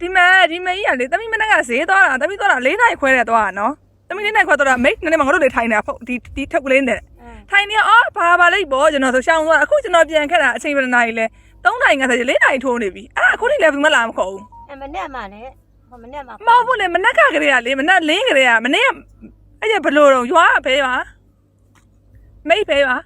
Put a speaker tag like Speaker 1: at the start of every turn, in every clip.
Speaker 1: ဒီမဲ့ဒီမဲ့ကြီးကလေတမိမနေ့ကဈေးသွားတာတမိသွားတာ၄နိုင်ခွဲတဲ့သွားတာနော်တမိ၄နိုင်ခွဲသွားတာမိတ်နည်းနည်းမငါတို့လေထိုင်နေတာဖုတ်ဒီဒီထုပ်ကလေးနဲ့ထိုင်နေအော်ဘာပါလိမ့်ပေါ့ကျွန်တော်ဆိုရှောင်းသွားအခုကျွန်တော်ပြန်ခက်တာအချိန်ဘယ်နှစ်နာရီလဲ၃နိုင်50၄နိုင်ထိုးနေပြီအဲ့ဒါအခုထိလည်းဘူးမလာမခေါ်ဘူး
Speaker 2: အမနဲ့မှလည်းဟိုမနဲ့မှ
Speaker 1: မဟုတ်ဘူးလေမနက်ကကလေးကလေမနက်လင်းကလေးကမနေ့ကအဲ့ကျဘလို့တော့ရွာကဘဲပါမိတ်ဘဲပါ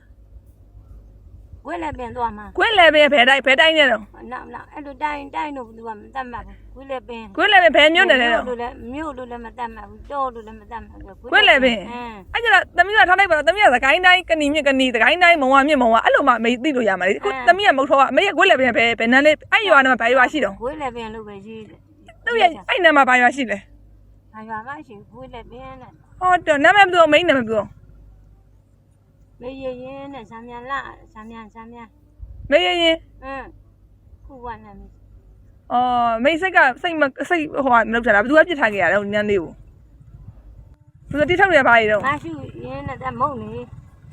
Speaker 2: ဝဲလည်းပြင်သွားမှာ
Speaker 1: ကွင်းလည်းပဲဘဲတိုင်းဘဲတိုင်းနေတော့
Speaker 2: နောက်နောက်အဲ့လိုတိုင်းတိုင်းတို့သူကမတတ်မှတ်ဘူးဝဲလည်းပင်
Speaker 1: ကွင်းလည်းပဲဘဲမြို့နေတယ်တော့
Speaker 2: လို့လည်းမြို့လို့လည်းမတတ်မှတ်ဘူးတောလို့လည်းမတတ်မှတ်ဘူး
Speaker 1: ကွင်းလည်းပင်
Speaker 2: အင်း
Speaker 1: အဲ့ကျတော့သမီးကထားလိုက်ပါတော့သမီးကသခိုင်းတိုင်းကဏီမြင့်ကဏီသခိုင်းတိုင်းမုံဝမြင့်မုံဝအဲ့လိုမှမေးသိလို့ရမှာလေအခုသမီးကမုတ်ထောကအမေကကွင်းလည်းပဲဘဲဘယ်နန်းလေးအဲ့ရွာနဲ့ဘာရွာရှိတော့
Speaker 2: ဝဲလည်းပင်လို့ပဲရေးတယ်
Speaker 1: သူ့ရဲ့အဲ့နန်းမှာဘာရွာရှိလဲ
Speaker 2: ဘာရွာမှရှိဝဲလည်းပင်နဲ့
Speaker 1: ဟောတော့နာမည်မပြောမိန်းနာမည်ပြော
Speaker 2: မေးရရင်နဲ့ဇာမြန်လာဇာမြန်ဇာမြန်
Speaker 1: မေးရင်ရင်
Speaker 2: အင်းခုဝနဲ့မေး
Speaker 1: အော်မိတ်စိတ်ကစိတ်မစိတ်ဟိုကမလုပ်ချင်တာဘယ်သူကပြစ်ထားခဲ့ရလဲဟိုညန်းလေးကိုဘယ်သူတိထောက်ရပါလေတော့
Speaker 2: မရှိရင်နဲ့တမုံနေ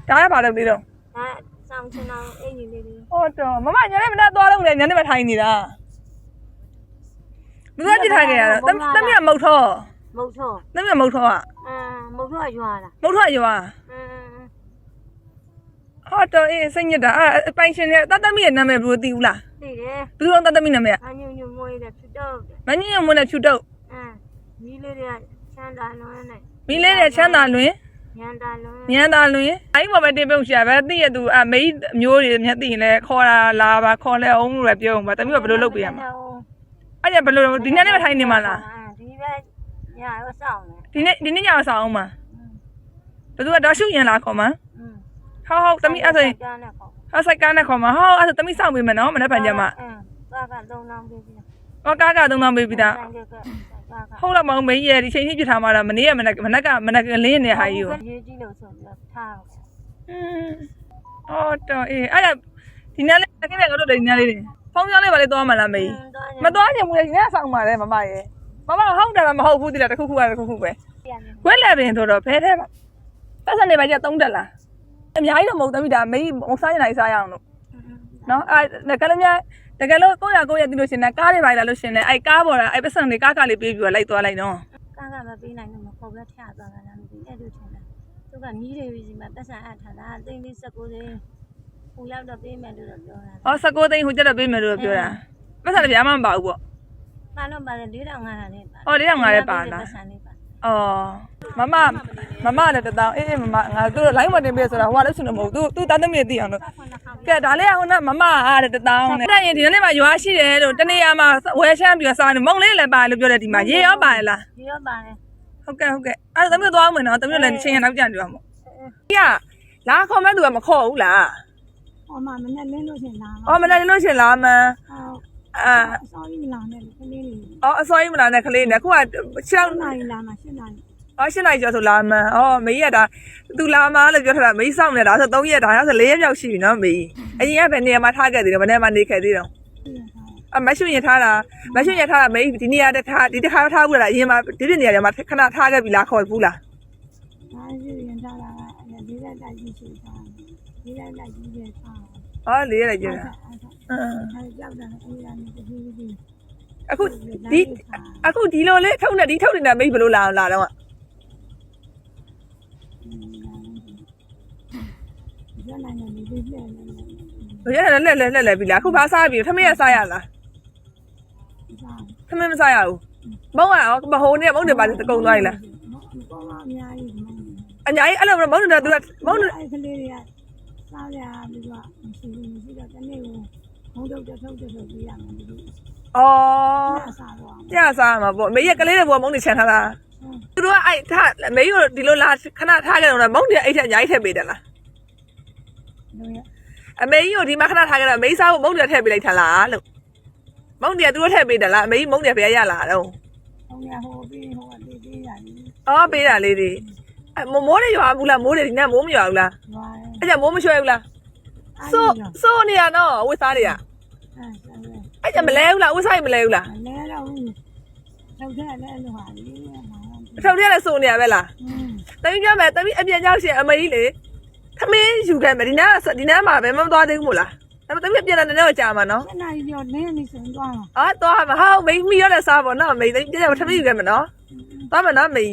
Speaker 1: ဒါကဘာလုပ်လေးတော့
Speaker 2: ဒါစောင်းချင်အောင်အင်ကြီးလေးလေး
Speaker 1: ဟောတော့မမညနေမနက်သွားတော့လေညနေမထိုင်နေတာဘယ်သူကပြစ်ထားခဲ့ရတော့တသမီးကမုတ်ထော
Speaker 2: မုတ်ထော
Speaker 1: သမီးကမုတ်ထောက
Speaker 2: အင်းမုတ်ထောရွာလား
Speaker 1: မုတ်ထောရွာ
Speaker 2: အင်း
Speaker 1: ဟောတော့အေးစိတ်ညစ်တာအဲ့ပိုင်ရှင်နဲ့တသမီးရဲ့နာမည်ဘယ်လိုသိဘူးလား
Speaker 2: သိတယ်
Speaker 1: ဘယ်လိုတသမီးနာမည်က
Speaker 2: အညုံညုံမွေးတယ်ဖြစ်တော့တယ်
Speaker 1: မညင်မွန်းနဲ့ဖြူတုတ်
Speaker 2: အင်းမီးလေးတွေကချမ်းသာလွန်းနဲ့
Speaker 1: မီးလေးတဲ့ချမ်းသာလွင်
Speaker 2: ညံသာလွန်း
Speaker 1: ညံသာလွင်အဲ့ဒီမှာပဲတင်ပြုံးရှာပဲသိရသူအမေးမျိုးတွေမျက်သိရင်လဲခေါ်တာလာပါခေါ်လဲအောင်လို့လည်းပြောအောင်ပါသမီးကဘယ်လိုလုပ်ပေးရမှာအဲ့ဒါဘယ်လိုဒီနေ့နဲ့ထိုင်နေမှာလား
Speaker 2: ဒီပဲညရောစောင့်နေ
Speaker 1: ဒီနေ့ဒီနေ့ညအောင်ဆောင်အောင်မှာဘယ်သူကတော့ရှုရင်လာခေါ်မှာ
Speaker 2: ဟုတ်
Speaker 1: ဟုတ်သမီးအဲ့ဆိုရင်
Speaker 2: ကားနဲ့ခေါ်
Speaker 1: ဟောဆိုင်ကားနဲ့ခေါ်မှာဟုတ်အဲ့ဆိုသမီးစောင့်ပေးမယ်နော်မနေ့ကညမှာ
Speaker 2: အင်းကားကသုံးလောင်းပေးပြီးလား
Speaker 1: ဟောကားကသုံးလောင်းပေးပြီးသား
Speaker 2: ဆိုင်ကကားက
Speaker 1: ဟုတ်တော့မောင်မင်းရဲ့ဒီချိန်ကြီးပြထားမှာလားမနေ့ကမနေ့ကမနေ့ကမနေ့ကလင်းနေတဲ့ဟာကြီးကို
Speaker 2: ရေးကြည့်လို့ဆိုပြီးတော့ထား
Speaker 1: အောင်ဟင်းအော်တော့အေးအဲ့ဒါဒီနေ့လေးခင်ဗျာတို့လည်းဒီနေ့လေးဖုန်းပြောင်းလေးပါလေသွားမှာလားမေးမသွားချင်ဘူးလေဒီနေ့ဆောင်ပါလေမမရဲ့မမဟုတ်တာလားမဟုတ်ဘူးတိလားတခုခုကတခုခုပဲ
Speaker 2: ဝ
Speaker 1: က်လက်ပင်ဆိုတော့ဘဲထဲမှာပတ်စံနေပါကြသုံးတက်လား အများကြီးတော့မဟုတ်သမီးဒါမေးမစားရင်လိုက်စားရအောင်လို့နော်အဲကလည်းများတကယ်လို့ကိုရကိုရသိလို့ရှင်လည်းကားတွေပါလာလို့ရှင်လည်းအဲကားပေါ်တာအဲပတ်စံတွေကားကားလေးပေးပြီးတော့လိုက်သွားလိုက်နော်
Speaker 2: ကာကမပေးနိုင်လို့မခေါ်ပြီးထရသွားတာလားမသိအဲ့လိုထင်တာသူကနီးတွေစီမှာပတ်စံအပ်ထားတာအသိန်းလေး19သိန်းဟိုရောက်တော့ပေးမယ်လို့တော့ပြောတာ
Speaker 1: ဟော19သိန်းဟိုကျတော့ပေးမယ်လို့ပြောတာပတ်စံတွေပြားမှမပါဘူးပေါ့
Speaker 2: ပါတော့ပါတယ်4500လေးပါ
Speaker 1: ဟော4500လေးပါလား
Speaker 2: ပတ်စံလေးပါ
Speaker 1: အော်မမမမလည်းတတောင်းအေးအေးမမငါတို့ line မတင်ပေးဆိုတာဟိုကလည်းရှင်လို့မဟုတ်သူသူတာသမီးသိအောင်လို့ကဲဒါလေးကဟိုကမမအားတဲ့တတောင်းနဲ့အဲ့ရင်ဒီနေ့မှရွာရှိတယ်လို့တနေ့ရမှာဝယ်ချမ်းပြီးတော့စားနေမုံလေးလည်းပါလို့ပြောတယ်ဒီမှာရေရောပါလား
Speaker 2: ဒီရောပါတယ်
Speaker 1: ဟုတ်ကဲ့ဟုတ်ကဲ့အဲ့ဒါသမီးသွားအောင်မယ်နော်သမီးလည်းချင်းရနောက်ကြံကြပါမို့ဒီကလာခေါ်မဲ့သူကမခေါ်ဘူးလား
Speaker 2: ဟောမမနဲ့လင်းလို့ရှင်လာ
Speaker 1: အော်မနေ့လို့ရှင်လာမန်း
Speaker 2: ဟော
Speaker 1: အာ
Speaker 2: အစောကြီးလာနေကလေးလေး
Speaker 1: အော်အစောကြီးမလာနဲ့ကလေးနဲ့ခုက6
Speaker 2: နိုင်လာမှရှင်းနိုင်
Speaker 1: အော်ရှင်းလိုက်ကျော်ဆိုလာမန်းအော်မေကြီးကဒါသူလာမလို့ပြောထားတာမေကြီးစောင့်နေတာဆို3ရက်ဒါဆို4ရက်မြောက်ရှိပြီနော်မေကြီးအရင်ကဘယ်နေရာမှာထားခဲ့သေးတယ်ဘယ်နေရာမှာနေခဲ့သေးတော့အမရွှေရင်ထားတာမရွှေရင်ထားတာမေကြီးဒီနေရာတစ်ခါဒီတစ်ခါထားဘူးလားအရင်မှာဒီပြနေရာတွေမှာခဏထားခဲ့ပြီလားခေါ်ဘူးလား
Speaker 2: ဒါရှိရင်ထားတာအဲ့ဒီလက်တိုက်ကြီးရှိတာဒီလက်တိုက်ကြီးပဲထား
Speaker 1: အော်4ရက်လိုက်ကြတာ အင်း
Speaker 2: အဲ့ကြောက်တာအဲ့ဒါနဲ့တကြီးကြီး
Speaker 1: အခုဒီအခုဒီလိုလေးထုတ်နေဒီထုတ်နေတာမေကြီးဘယ်လိုလာအောင်လာတော့
Speaker 2: ရနိုင်တယ်ဒီလက်နဲ့
Speaker 1: ဘယ်ရလဲလဲလဲလဲပြီလားအခုဘာစားပြီထမင်းရစားရလား
Speaker 2: စား
Speaker 1: ထမင်းမစားရဘူးမုံကရောမဟိုနေမုံနေပါတကုံသွားပြီလား
Speaker 2: ဘောမအများကြီး
Speaker 1: အညာကြီးအဲ့လိုမုံနေတာသူကမုံနေ
Speaker 2: အဲ့ကလေးတွေကစားရပြီးတော့မရှိဘူးမရှိတော့တနေ့ကို ဘုံတော့ထုတ်ထုတ်ထုတ်ပြရမယ်ဒီလို
Speaker 1: အော်
Speaker 2: စားတော့
Speaker 1: ညစားမှာပေါ့မေကြီးကလေးတွေဘောမုံနေချန်ထားတာသူတို့ကအဲ့ထားမေကြီးကိုဒီလိုလာခဏထားခဲ့တော့မုံတွေအဲ့ထက်အညာကြီးထည့်ပေးတယ်လား
Speaker 2: လို့ရ
Speaker 1: အမေကြီးကိုဒီမှာခဏထားခဲ့တော့မေကြီးစားဖို့မုံတွေထည့်ပေးလိုက်ထလားလို့မုံတွေကသူတို့ထည့်ပေးတယ်လားအမေကြီးမုံတွေဘယ်ရရလာတော့
Speaker 2: ဟိုရဟိုပြီးဟိုအသေးသေးရတယ်
Speaker 1: အော်ပေးတာလေးတွေအမိုးတွေရွာဘူးလားမိုးတွေဒီနေ့မိုးမရွာဘူးလား
Speaker 2: ဘာ
Speaker 1: အဲ့ကျမိုးမရွှဲဘူးလား စိုးစိုးနေရတော့ဝစ်စားတွေက
Speaker 2: အဲ့
Speaker 1: အဲ့ကျမလဲဘူးလားဝစ်စားရင်မလဲဘူးလား
Speaker 2: လဲတော့ထုတ်တဲ့လဲလို့ဟာလေဟာ
Speaker 1: အထောက်ထဲလည်းစိုးနေရပဲလား
Speaker 2: อืม
Speaker 1: တမီးပြောမယ်တမီးအပြန်ကြောက်ရှင်အမေကြီးလေသမင်းယူခဲ့မယ်ဒီနားဒီနားမှာပဲမသွားသေးဘူးမို့လားဒါပေမဲ့ပြန်လာနေတော့ကြာမှာနော်
Speaker 2: နှစ်နာရီကျော်လင်းနေဆိုရင်သွားမှာ
Speaker 1: ဟာသွားမှာဟာမိမီရတဲ့စားပေါ့နော်မိပြန်ပြန်ထမီယူခဲ့မယ်နော်သွားမယ်နော်မိ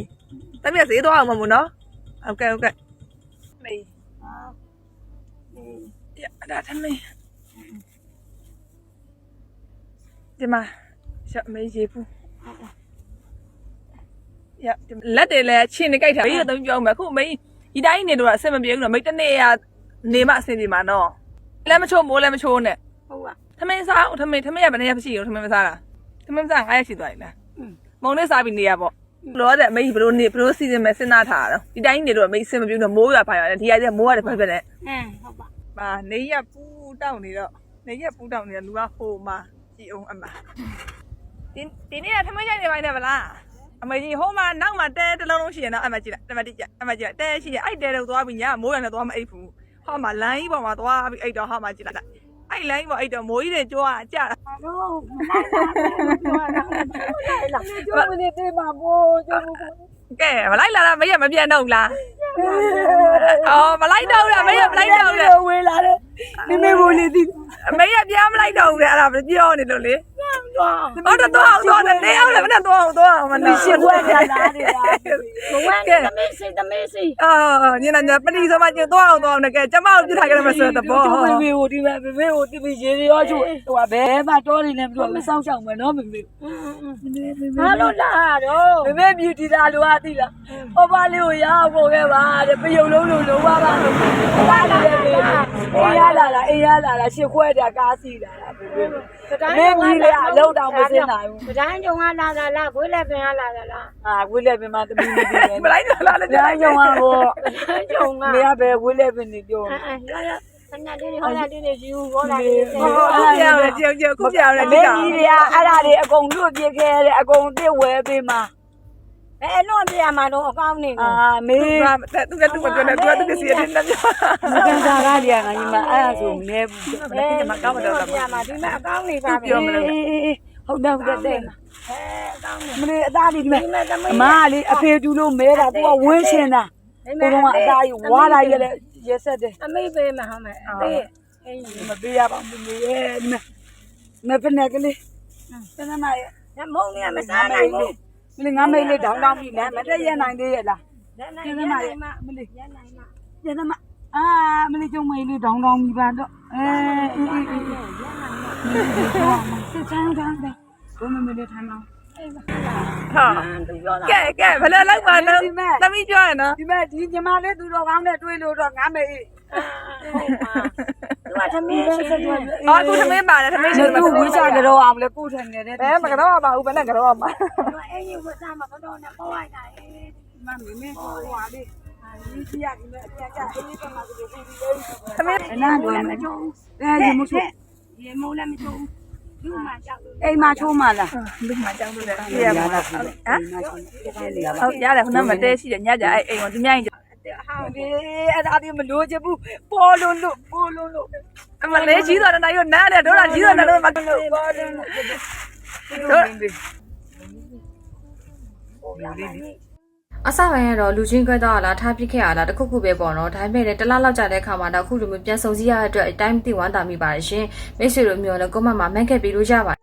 Speaker 1: တမီးဈေးသွားအောင်မမို့နော်ဟုတ်ကဲ့ဟုတ်ကဲ့ ရဒါထမီဒီမှာရှော့မေးရေဘူးရလက်တွေလည်းချင်းနေကြိုက်တာမိရတော့ပြောမယ်အခုမိဒီတိုင်းနေတော့အဆင်မပြေဘူးနော်မိတနေ့ရနေမှအဆင်ပြေမှာနော်လည်းမချိုးမိုးလည်းမချိုးနဲ့
Speaker 2: ဟုတ်ပါ
Speaker 1: ထမင်းစားထမင်းထမင်းရဘယ်နှစ်ရက်ရှိရောထမင်းမစားတာထမင်းမစား9ရက်ရှိသွားပြီလား
Speaker 2: อืม
Speaker 1: မုံနဲ့စားပြီးနေရပေါ့လောတဲ့မိဘလို့နေဘလို့စီစဉ်မဲ့စဉ်းစားထားတာတော့ဒီတိုင်းနေတော့မိစင်မပြူတော့မိုးရပါရတယ်ဒီရက်မိုးရတယ်ဖက်ဖက်နဲ့
Speaker 2: အင်းဟုတ်ပါ
Speaker 1: မာနေရပူတောက်နေတော့နေရပူတောက်နေလူကဟိုမှာကြည်အောင်အမဒီဒီနေ့ထမင်းရိုက်နေပါနဲ့ဗလားအမေကြီးဟိုမှာနောက်မှာတဲတစ်လုံးလုံးရှိရနော်အမကြည့်လိုက်အမကြည့်ကြအမကြည့်တဲရှိရအဲ့တဲတော့သွားပြီးညမိုးရနဲ့သွားမအိပ်ဘူးဟောမှာလမ်းကြီးပေါ်မှာသွားပြီးအိပ်တော့ဟောမှာကြည့်လိုက်အဲ့လိုင်းပေါ်အိပ်တော့မိုးကြီးတွေကြွားကြ
Speaker 2: တော့မလိုက်လာဘူးပြောတာပြောလိုက်လာ
Speaker 3: ကျုပ်မနေသေးမှာပို့ကျုပ်
Speaker 1: ကဲမလိုက်လာတာမရမပြန်တော့ဘူးလား အော်မလိုက်တော့ဘူးလားမရမလိုက်တော့ဘူးလား
Speaker 3: ဝေးလာတယ်မိမေကိုလေဒီ
Speaker 1: အမေရပြန်မလိုက်တော့ဘူးလေအဲ့ဒါမပြောနေလို့လေ
Speaker 2: တော့
Speaker 1: ဟုတ်တော့တော့တော့နေအောင်လေမနဲ့တော့တော့ မနဲ့
Speaker 3: ရှစ်ခွက်ကြလာတယ်လား
Speaker 2: ဘဝနဲ့သမီးစီသမီးစီ
Speaker 1: အော်ညနေညပတိဆိုမှကျတော့အောင်တော့နေကဲကျမကိုပြထားကြရမယ်ဆိုတော့ဘော
Speaker 3: ကျုပ်မေမေကိုဒီမဲ့မေမေကိုဒီမေရေရောကျုပ်ဟိုဘဲမှာတော်နေနေပြီးတော့မဆောင်ချောင်မယ်နော်မေမေ
Speaker 2: ဘာလို့လာတော့
Speaker 3: မေမေမြူတီလာလို့အသိလားဟောပါလေးကိုရအောင်ပို့ခဲ့ပါတဲ့ပယုံလုံးလို့လုံးပါပါလို့ပါလာတယ် မေအေးရလာလားအေးရလာလားရှစ်ခွက်တကားစီလာတာမေမေမေကြီးလည်းအလုံးတောင်မစင်းနိုင်ဘူး
Speaker 2: ပဒန်းကြုံကလာတာလားခွေးလက်ပင်ကလာတာလား
Speaker 3: အာဝိလက်ပင်မှာတမီးမသိတယ်
Speaker 1: မလိုက်တော့လားလေ
Speaker 3: ညာကြောင်ဟာဘော
Speaker 2: ကြုံက
Speaker 3: မေကပဲဝိလက်ပင်နေပြော
Speaker 2: အဲအဲရရခဏလေးဟောလာလေးလေးယူဟောလာလေး
Speaker 1: ဟောခုပြောင်းလေကြောင်ကြောင်ခုပြောင်းလေ
Speaker 3: မေ
Speaker 1: ဒီကောင်
Speaker 3: ကြီးတွေကအဲ့ဒါတွေအကုန်လွတ်ပြခဲ့တယ်အကုန်တစ်ဝဲပေးမှာ
Speaker 2: အဲလွန်ပြရမှာတော့အကောင်းနေ
Speaker 3: အာ
Speaker 2: ကို
Speaker 3: မေ
Speaker 1: သူကသူကသူကပြောနေသူကသူကစီရတယ်နော်
Speaker 3: မကန်စားကားတွေကငါညီမအဲ့ဒါဆိုမနေဘူး
Speaker 1: ဘယ်ကမှကောင်းမတော့
Speaker 2: ပြရမှာဒီမှာအကောင်းနေပါပဲ
Speaker 3: အေးအေးဟုတ်တယ်ဟုတ်တယ်တဲ့
Speaker 2: အဲအကောင်းနေ
Speaker 3: မလေးအသားလေးဒီမဲ့
Speaker 2: ဒီမဲ့သမီး
Speaker 3: အမကလေအဖေတူလို့မဲတာသူကဝင်းရှင်တာကိုတော့ကအသားကြီးဝါလာရလေရက်ဆက်တယ်
Speaker 2: သမီးပေးမှာဟုတ်မယ်အသေးအင်း
Speaker 3: မပေးရပါဘူးမေရဲ့ဒီမဲ့မဖနဲ့ကလေးတနမရဲ့
Speaker 2: ညမုံနေမစားနိုင်ဘူး
Speaker 3: မလေးငါမိတ်လေးတောင်းတောင်းပြီနဲ့မတက်ရနိုင်သေးရဲ့လား
Speaker 2: လက်နိုင်
Speaker 3: တ
Speaker 2: ရ
Speaker 3: နမ
Speaker 2: နိုင်
Speaker 3: ရဲ့
Speaker 2: မှာ
Speaker 3: မလေး
Speaker 2: ရနိုင်မှာ
Speaker 3: ကျန်မအာမလေးကျုံမိတ်လေးတောင်းတောင်းပြီပါတော့အဲအေးအေးအေးစစ်ချမ်းတောင်းတယ်ဘုမမလေးထမ်းတော့
Speaker 1: ဟာ
Speaker 3: သူပြောတာ
Speaker 1: ကဲကဲဘယ်လိုလောက်ပါတော့သမီးပြောရနော်
Speaker 3: ဒီမဲ့ဒီညီမလေးသူတော်ကောင်းနဲ့တွေ့လို့တော့ငါမေး
Speaker 2: သူကသမီးရှိတယ်
Speaker 1: အော်အခုသမင်းပါတယ်သမင်းရှိ
Speaker 3: သူ
Speaker 1: တယ်
Speaker 3: သူဝိချကြတော့အောင်လေကိုထင်နေတဲ့
Speaker 1: ဘယ်မကတော့ပါဘူးဘယ်နဲ့ကတော့ပါ
Speaker 2: သူအင်းကြီးဝတ်သားမှာကတော့နဲ့ပေါ်လိုက်တာလေ
Speaker 3: မမေမေဟိုဟာလေးဒီစီရဒီမဲ့အပြန်ကြအေးကမှသူတို့ပြီးပြီးလေး
Speaker 1: သမင်း
Speaker 3: အနာတော့မကျုံအဲဒီမချို့
Speaker 2: ရေမိုးလည်းမချိုးလူမှကြောက်လို့
Speaker 3: အိမ်မှာချိုးမှလား
Speaker 1: လူမှကြောင်းလို့လေ
Speaker 3: ရ
Speaker 1: ပြရ
Speaker 3: ပါ
Speaker 1: မှာ
Speaker 3: လား
Speaker 1: ဟမ်
Speaker 3: အိမ်မှာချိုးတယ်ရပါ
Speaker 1: ဟုတ်ရတယ်ခုနကမတဲရှိတယ်ညကြအဲ့အိမ်ကိုသူမြိုင်
Speaker 2: ဟောင်း
Speaker 3: ဒီအဲ့ဒါဒီမလို့ချဘူးပေါ်လို့လို့ပေါ်လို့လို့
Speaker 1: အမလေးကြီးတော်တဲ့နိုင်ရနားတယ်တို့လားကြီးတော်တဲ့လို့မတို့
Speaker 3: ပေါ်လို့လို့
Speaker 4: အစပိုင်းကတော့လူချင်းခွဲတော့လားထားပစ်ခဲ့ရလားတခုခုပဲပေါ့နော်ဒါပေမဲ့လည်းတစ်လလောက်ကြာတဲ့အခါမှာတော့အခုလိုမျိုးပြန်ဆုံစည်းရတဲ့အတွက်အတိုင်းမသိဝမ်းသာမိပါတယ်ရှင်မိတ်ဆွေတို့မျိုးလည်းကိုမမှာမန့်ခဲ့ပြီးလို့ရပါတယ်